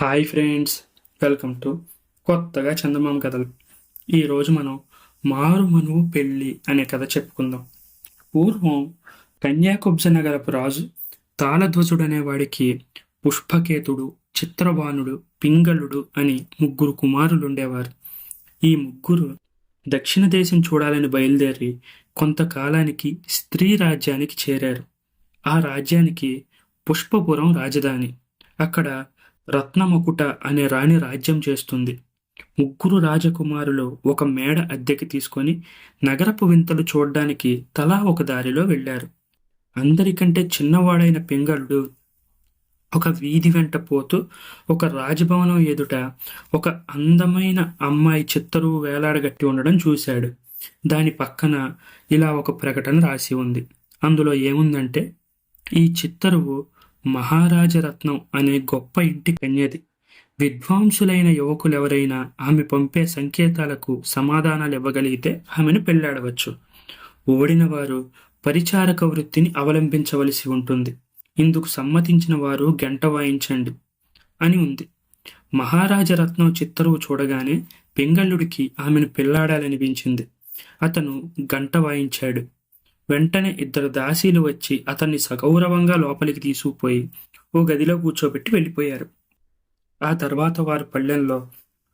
Hi friends welcome to కొత్తగా చందమామ కథలు. ఈరోజు మనం మారుమనువు పెళ్ళి అనే కథ చెప్పుకుందాం. పూర్వం కన్యాకుబ్జ నగరపు రాజు తాళధ్వజుడు అనేవాడికి పుష్పకేతుడు చిత్రబాణుడు పింగళుడు అని ముగ్గురు కుమారులు ఉండేవారు ఈ ముగ్గురు దక్షిణ దేశం చూడాలని బయలుదేరి కొంతకాలానికి స్త్రీ రాజ్యానికి చేరారు. ఆ రాజ్యానికి పుష్పపురం రాజధాని. అక్కడ రత్నమకుట అనే రాణి రాజ్యం చేస్తుంది. ముగ్గురు రాజకుమారులు ఒక మేడ అద్దెకి తీసుకొని నగరపు వింతలు చూడ్డానికి తలా ఒక దారిలో వెళ్ళారు. అందరికంటే చిన్నవాడైన పింగళుడు ఒక వీధి వెంట పోతూ ఒక రాజభవనం ఎదుట ఒక అందమైన అమ్మాయి చిత్తరువు వేలాడగట్టి ఉండడం చూశాడు. దాని పక్కన ఇలా ఒక ప్రకటన రాసి ఉంది. అందులో ఏముందంటే ఈ చిత్తరువు మహారాజరత్నం అనే గొప్ప ఇంటి కన్యది. విద్వాంసులైన యువకులెవరైనా ఆమె పంపే సంకేతాలకు సమాధానాలు ఇవ్వగలిగితే ఆమెను పెళ్ళాడవచ్చు. ఓడిన వారు పరిచారక వృత్తిని అవలంబించవలసి ఉంటుంది. ఇందుకు సమ్మతించిన వారు గంట వాయించండి అని ఉంది. మహారాజరత్నం చిత్తరువు చూడగానే పింగళుడికి ఆమెను పెళ్ళాడాలనిపించింది. అతను గంట వాయించాడు. వెంటనే ఇద్దరు దాసీలు వచ్చి అతన్ని సగౌరవంగా లోపలికి తీసుకుపోయి ఓ గదిలో కూర్చోబెట్టి వెళ్ళిపోయారు. ఆ తర్వాత వారు పళ్ళెంలో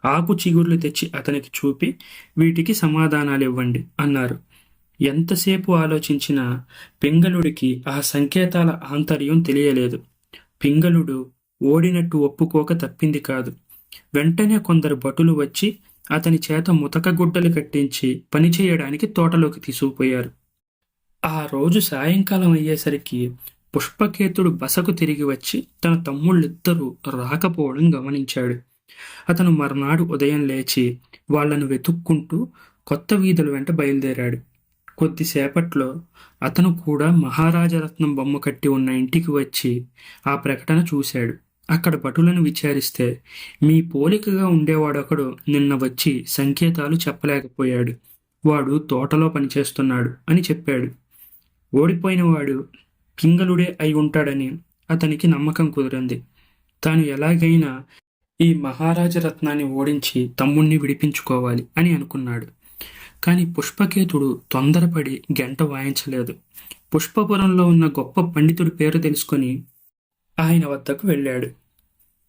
ఆకు చిగుర్లు తెచ్చి అతనికి చూపి వీటికి సమాధానాలు ఇవ్వండి అన్నారు. ఎంతసేపు ఆలోచించినా పింగళుడికి ఆ సంకేతాల ఆంతర్యం తెలియలేదు. పింగళుడు ఓడినట్టు ఒప్పుకోక తప్పింది కాదు. వెంటనే కొందరు భటులు వచ్చి అతని చేత ముతక గుడ్డలు కట్టించి పనిచేయడానికి తోటలోకి తీసుకుపోయారు. ఆ రోజు సాయంకాలం అయ్యేసరికి పుష్పకేతుడు బసకు తిరిగి వచ్చి తన తమ్ముళ్ళిద్దరూ రాకపోవడం గమనించాడు. అతను మర్నాడు ఉదయం లేచి వాళ్ళను వెతుక్కుంటూ కొత్త వీధుల వెంట బయలుదేరాడు. కొద్దిసేపట్లో అతను కూడా మహారాజరత్నం బొమ్మ కట్టి ఉన్న ఇంటికి వచ్చి ఆ ప్రకటన చూశాడు. అక్కడ భటులను విచారిస్తే మీ పోలికగా ఉండేవాడొకడు నిన్న వచ్చి సంకేతాలు చెప్పలేకపోయాడు. వాడు తోటలో పనిచేస్తున్నాడు అని చెప్పాడు. ఓడిపోయినవాడు పింగళుడే అయి ఉంటాడని అతనికి నమ్మకం కుదిరింది. తాను ఎలాగైనా ఈ మహారాజరత్నాన్ని ఓడించి తమ్ముణ్ణి విడిపించుకోవాలి అని అనుకున్నాడు. కానీ పుష్పకేతుడు తొందరపడి గంట వాయించలేదు. పుష్పపురంలో ఉన్న గొప్ప పండితుడి పేరు తెలుసుకొని ఆయన వద్దకు వెళ్ళాడు.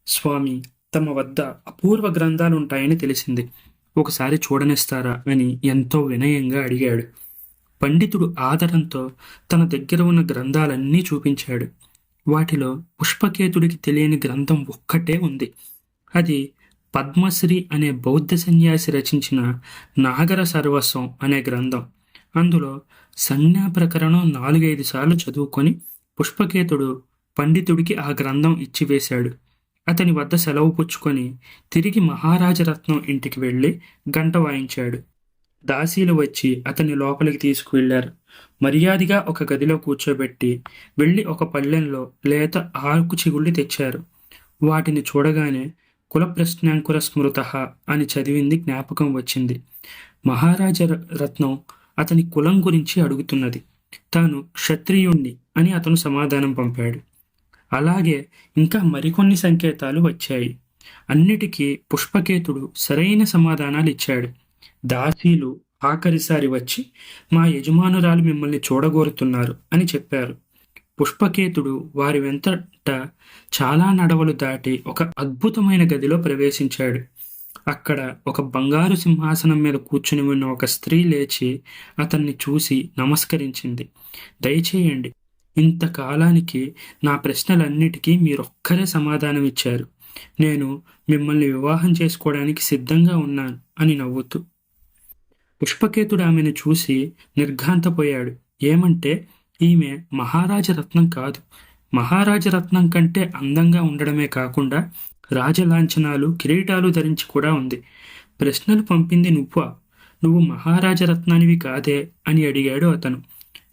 స్వామి తమ వద్ద అపూర్వ గ్రంథాలు ఉంటాయని తెలిసింది. ఒకసారి చూడనిస్తారా? అని ఎంతో వినయంగా అడిగాడు. పండితుడు ఆదరంతో తన దగ్గర ఉన్న గ్రంథాలన్నీ చూపించాడు. వాటిలో పుష్పకేతుడికి తెలియని గ్రంథం ఒక్కటే ఉంది. అది పద్మశ్రీ అనే బౌద్ధ సన్యాసి రచించిన నాగర సర్వస్వం అనే గ్రంథం. అందులో సంజ్ఞా ప్రకరణం నాలుగైదు సార్లు చదువుకొని పుష్పకేతుడు పండితుడికి ఆ గ్రంథం ఇచ్చివేశాడు అతని వద్ద సెలవు పుచ్చుకొని తిరిగి మహారాజరత్నం ఇంటికి వెళ్ళి గంట వాయించాడు. దాసీలు వచ్చి అతన్ని లోపలికి తీసుకువెళ్ళారు మర్యాదగా ఒక గదిలో కూర్చోబెట్టి వెళ్ళి ఒక పళ్ళెంలో లేత ఆరుకు చిగుళ్ళు తెచ్చారు. వాటిని చూడగానే కుల ప్రశ్నాంకుర స్మృత అని చదివింది జ్ఞాపకం వచ్చింది. మహారాజ రత్నం అతని కులం గురించి అడుగుతున్నది. తాను క్షత్రియుణ్ణి అని అతను సమాధానం పంపాడు. అలాగే ఇంకా మరికొన్ని సంకేతాలు వచ్చాయి. అన్నిటికీ పుష్పకేతుడు సరైన సమాధానాలు ఇచ్చాడు. దాసీలు ఆఖరిసారి వచ్చి మా యజమానురాలు మిమ్మల్ని చూడగోరుతున్నారు అని చెప్పారు. పుష్పకేతుడు వారి వెంతట చాలా నడవలు దాటి ఒక అద్భుతమైన గదిలో ప్రవేశించాడు. అక్కడ ఒక బంగారు సింహాసనం మీద కూర్చుని ఉన్న ఒక స్త్రీ లేచి అతన్ని చూసి నమస్కరించింది. దయచేయండి ఇంతకాలానికి నా ప్రశ్నలన్నిటికీ మీరొక్కరే సమాధానం ఇచ్చారు నేను మిమ్మల్ని వివాహం చేసుకోవడానికి సిద్ధంగా ఉన్నాను అని నవ్వుతూ పుష్పకేతుడు ఆమెను చూసి నిర్ఘాంతపోయాడు. ఏమంటే ఈమె మహారాజరత్నం కాదు. మహారాజరత్నం కంటే అందంగా ఉండడమే కాకుండా రాజలాంఛనాలు కిరీటాలు ధరించి కూడా ఉంది. ప్రశ్నలు పంపింది నువ్వా? నువ్వు మహారాజరత్నానివి కాదే అని అడిగాడు అతను.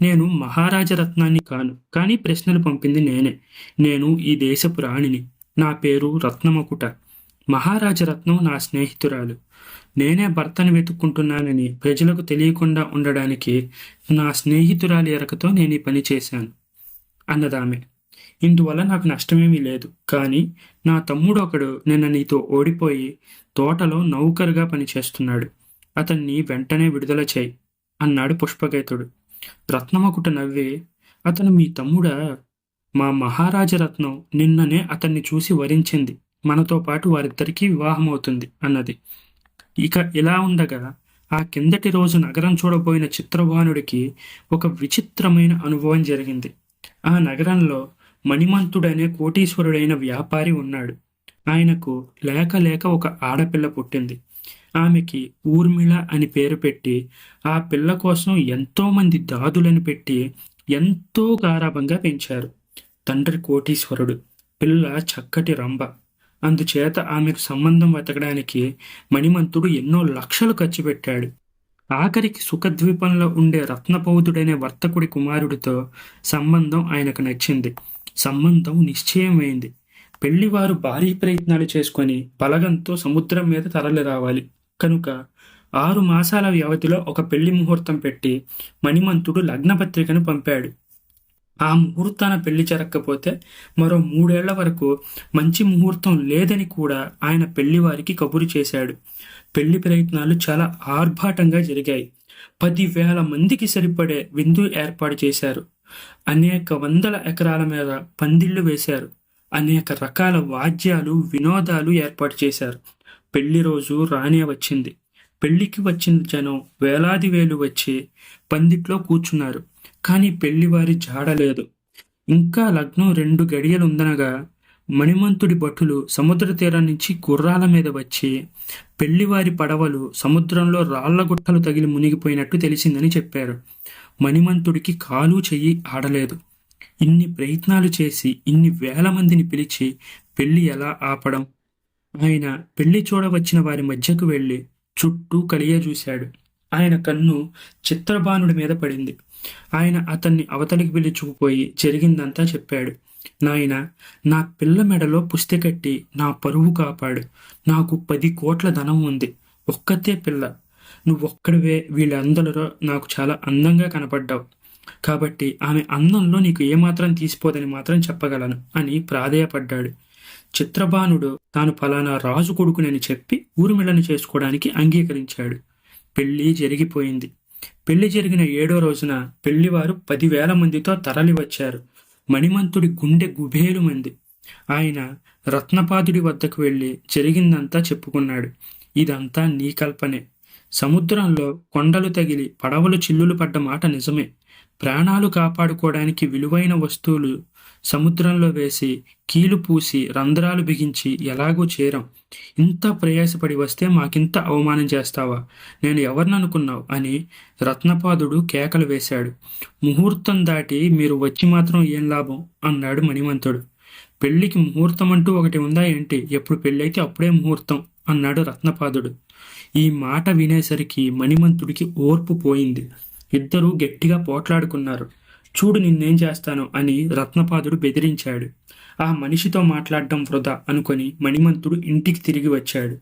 నేను మహారాజరత్నాన్ని కాను కానీ ప్రశ్నలు పంపింది నేనే. నేను ఈ దేశపు రాణిని. నా పేరు రత్నమకుట. మహారాజరత్నం నా స్నేహితురాలు. నేనే భర్తను వెతుక్కుంటున్నానని ప్రజలకు తెలియకుండా ఉండడానికి నా స్నేహితురాలి ఎరకతో నేను ఈ పని చేశాను అన్నదామె. ఇందువల్ల నాకు నష్టమేమీ లేదు కానీ నా తమ్ముడు ఒకడు నిన్న నీతో ఓడిపోయి తోటలో నౌకరుగా పనిచేస్తున్నాడు. అతన్ని వెంటనే విడుదల చేయి అన్నాడు పుష్పకేతుడు. రత్నమకుట నవ్వి అతను మీ తమ్ముడా? మా మహారాజరత్నం నిన్ననే అతన్ని చూసి వరించింది. మనతో పాటు వారిద్దరికీ వివాహం అవుతుంది అన్నది. ఇక ఇలా ఉండగా ఆ కిందటి రోజు నగరం చూడబోయిన చిత్రభానుడికి ఒక విచిత్రమైన అనుభవం జరిగింది. ఆ నగరంలో మణిమంతుడనే కోటీశ్వరుడైన వ్యాపారి ఉన్నాడు. ఆయనకు లేక లేక ఒక ఆడపిల్ల పుట్టింది. ఆమెకి ఊర్మిళ అని పేరు పెట్టి ఆ పిల్ల కోసం ఎంతోమంది దాదులను పెట్టి ఎంతో గారాభంగా పెంచారు. తండ్రి కోటీశ్వరుడు పిల్ల చక్కటి రంభ. అందుచేత ఆమెకు సంబంధం వెతకడానికి మణిమంతుడు ఎన్నో లక్షలు ఖర్చు పెట్టాడు. ఆఖరికి సుఖద్వీపంలో ఉండే రత్నపౌతుడనే వర్తకుడి కుమారుడితో సంబంధం ఆయనకు నచ్చింది. సంబంధం నిశ్చయమైంది. పెళ్ళివారు భారీ ప్రయత్నాలు చేసుకొని బలగంతో సముద్రం మీద తరలి రావాలి. కనుక ఆరు మాసాల వ్యవధిలో ఒక పెళ్ళి ముహూర్తం పెట్టి మణిమంతుడు లగ్నపత్రికను పంపాడు. ఆ ముహూర్తాన పెళ్ళి జరగకపోతే మరో మూడేళ్ళ వరకు మంచి ముహూర్తం లేదని కూడా ఆయన పెళ్ళి వారికి కబురు చేశాడు. పెళ్ళి ప్రయత్నాలు చాలా ఆర్భాటంగా జరిగాయి. పదివేల మందికి సరిపడే విందు ఏర్పాటు చేశారు. అనేక వందల ఎకరాల మీద పందిళ్ళు వేశారు. అనేక రకాల వాద్యాలు వినోదాలు ఏర్పాటు చేశారు. పెళ్ళి రోజు రానే వచ్చింది. పెళ్ళికి వచ్చిన జనం వేలాది వేలు వచ్చి పందిట్లో కూర్చున్నారు. కానీ పెళ్ళివారి జాడలేదు ఇంకా లగ్నం రెండు గడియలుందనగా మణిమంతుడి భటులు సముద్ర తీరం నుంచి గుర్రాల మీద వచ్చి పెళ్ళివారి పడవలు సముద్రంలో రాళ్ళ గుట్టలు తగిలి మునిగిపోయినట్టు తెలిసిందని చెప్పారు. మణిమంతుడికి కాలు చెయ్యి ఆడలేదు. ఇన్ని ప్రయత్నాలు చేసి ఇన్ని వేల మందిని పిలిచి పెళ్ళి ఎలా ఆపడం? ఆయన పెళ్ళి చూడవచ్చిన వారి మధ్యకు వెళ్ళి చుట్టూ కలియ చూశాడు ఆయన కన్ను చిత్రబాణుడి మీద పడింది. ఆయన అతన్ని అవతలికి పిలుచుకుపోయి జరిగిందంతా చెప్పాడు. నాయన నా పిల్ల మెడలో పుస్తి కట్టి నా పరువు కాపాడు. నాకు పది కోట్ల ధనం ఉంది. ఒక్కతే పిల్ల. నువ్వొక్కడివే వీళ్ళందరిలో నాకు చాలా అందంగా కనపడ్డావు. కాబట్టి ఆమె అందంలో నీకు ఏమాత్రం తీసిపోదని మాత్రం చెప్పగలను అని ప్రాధేయపడ్డాడు. చిత్రబాణుడు తాను ఫలానా రాజు కొడుకునని చెప్పి ఊరుమిళ్ళని చేసుకోవడానికి అంగీకరించాడు. పెళ్ళి జరిగిపోయింది. పెళ్ళి జరిగిన ఏడో రోజున పెళ్ళివారు పదివేల మందితో తరలి వచ్చారు. మణిమంతుడి గుండె గుబేలు మంది. ఆయన రత్నపాదుడి వద్దకు వెళ్ళి జరిగిందంతా చెప్పుకున్నాడు. ఇదంతా నీ కల్పనే. సముద్రంలో కొండలు తగిలి పడవలు చిల్లులు పడ్డ మాట నిజమే. ప్రాణాలు కాపాడుకోవడానికి విలువైన వస్తువులు సముద్రంలో వేసి కీలు పూసి రంధ్రాలు బిగించి ఎలాగో చేరం. ఇంత ప్రయాసపడి వస్తే మాకింత అవమానం చేస్తావా? నేను ఎవరిననుకున్నావు? అని రత్నపాదుడు కేకలు వేశాడు. ముహూర్తం దాటి మీరు వచ్చి మాత్రం ఏం లాభం? అన్నాడు మణిమంతుడు. పెళ్ళికి ముహూర్తం అంటూ ఒకటి ఉందా ఏంటి? ఎప్పుడు పెళ్ళైతే అప్పుడే ముహూర్తం అన్నాడు రత్నపాదుడు. ఈ మాట వినేసరికి మణిమంతుడికి ఓర్పు పోయింది. ఇద్దరూ గట్టిగా పోట్లాడుకున్నారు. చూడు నిన్నేం చేస్తాను అని రత్నపాదుడు బెదిరించాడు. ఆ మనిషితో మాట్లాడడం వృధా అనుకొని మణిమంతుడు ఇంటికి తిరిగి వచ్చాడు.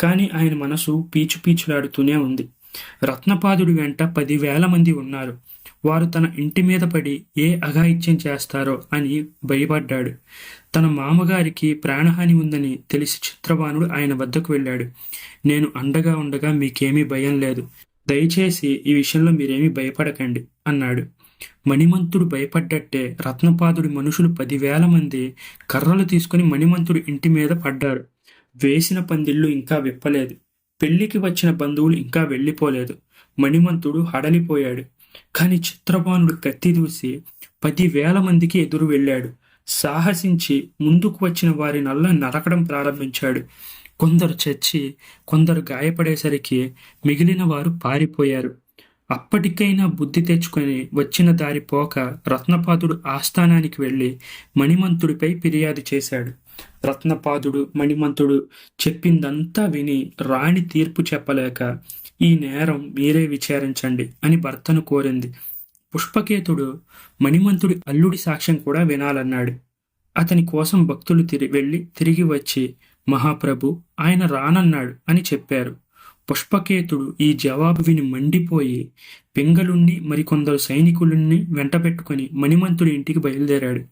కానీ ఆయన మనసు పీచు పీచులాడుతూనే ఉంది. రత్నపాదుడి వెంట పదివేల మంది ఉన్నారు. వారు తన ఇంటి మీద పడి ఏ అఘాయిత్యం చేస్తారో అని భయపడ్డాడు. తన మామగారికి ప్రాణహాని ఉందని తెలిసి చిత్రబాణుడు ఆయన వద్దకు వెళ్ళాడు. నేను అండగా ఉండగా మీకేమీ భయం లేదు. దయచేసి ఈ విషయంలో మీరేమీ భయపడకండి అన్నాడు. మణిమంతుడు భయపడ్డట్టే రత్నపాదుడి మనుషులు పదివేల మంది కర్రలు తీసుకుని మణిమంతుడు ఇంటి మీద పడ్డారు. వేసిన పందిళ్ళు ఇంకా విప్పలేదు. పెళ్ళికి వచ్చిన బంధువులు ఇంకా వెళ్ళిపోలేదు. మణిమంతుడు హడలిపోయాడు. కాని చిత్రబాణుడు కత్తి దూసి పదివేల మందికి ఎదురు వెళ్ళాడు. సాహసించి ముందుకు వచ్చిన వారి నల్ల నరకడం ప్రారంభించాడు. కొందరు చచ్చి కొందరు గాయపడేసరికి మిగిలిన వారు పారిపోయారు. అప్పటికైనా బుద్ధి తెచ్చుకొని వచ్చిన దారి పోక రత్నపాదుడు ఆస్థానానికి వెళ్ళి మణిమంతుడిపై ఫిర్యాదు చేశాడు. రత్నపాదుడు మణిమంతుడు చెప్పిందంతా విని రాణి తీర్పు చెప్పలేక ఈ నేరం మీరే విచారించండి అని భర్తను కోరింది. పుష్పకేతుడు మణిమంతుడి అల్లుడి సాక్ష్యం కూడా వినాలన్నాడు. అతని కోసం భక్తులు తిరి వెళ్ళి తిరిగి వచ్చి మహాప్రభు ఆయన రానన్నాడు అని చెప్పారు. పుష్పకేతుడు ఈ జవాబు విని మండిపోయి పింగళుణ్ణి మరికొందరు సైనికులని వెంటబెట్టుకుని మణిమంతుడి ఇంటికి బయలుదేరాడు.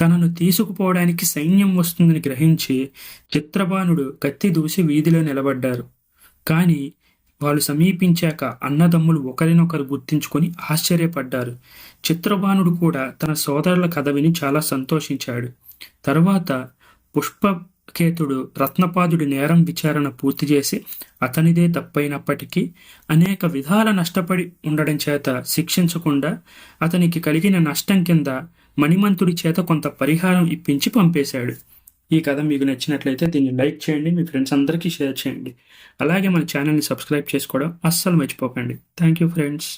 తనను తీసుకుపోవడానికి సైన్యం వస్తుందని గ్రహించి చిత్రబాణుడు కత్తి దూసి వీధిలో నిలబడ్డారు. కానీ వాళ్ళు సమీపించాక అన్నదమ్ములు ఒకరినొకరు గుర్తించుకొని ఆశ్చర్యపడ్డారు. చిత్రబాణుడు కూడా తన సోదరుల కథ విని చాలా సంతోషించాడు. తర్వాత పుష్ప పుష్పకేతుడు రత్నపాదుడి నేరం విచారణ పూర్తి చేసి అతనిదే తప్పైనప్పటికీ అనేక విధాల నష్టపడి ఉండడం చేత శిక్షించకుండా అతనికి కలిగిన నష్టం కింద మణిమంతుడి చేత కొంత పరిహారం ఇప్పించి పంపేశాడు. ఈ కథ మీకు నచ్చినట్లయితే దీన్ని లైక్ చేయండి మీ ఫ్రెండ్స్ అందరికీ షేర్ చేయండి. అలాగే మన ఛానల్ని సబ్స్క్రైబ్ చేసుకోవడం అస్సలు మర్చిపోకండి. Thank you friends.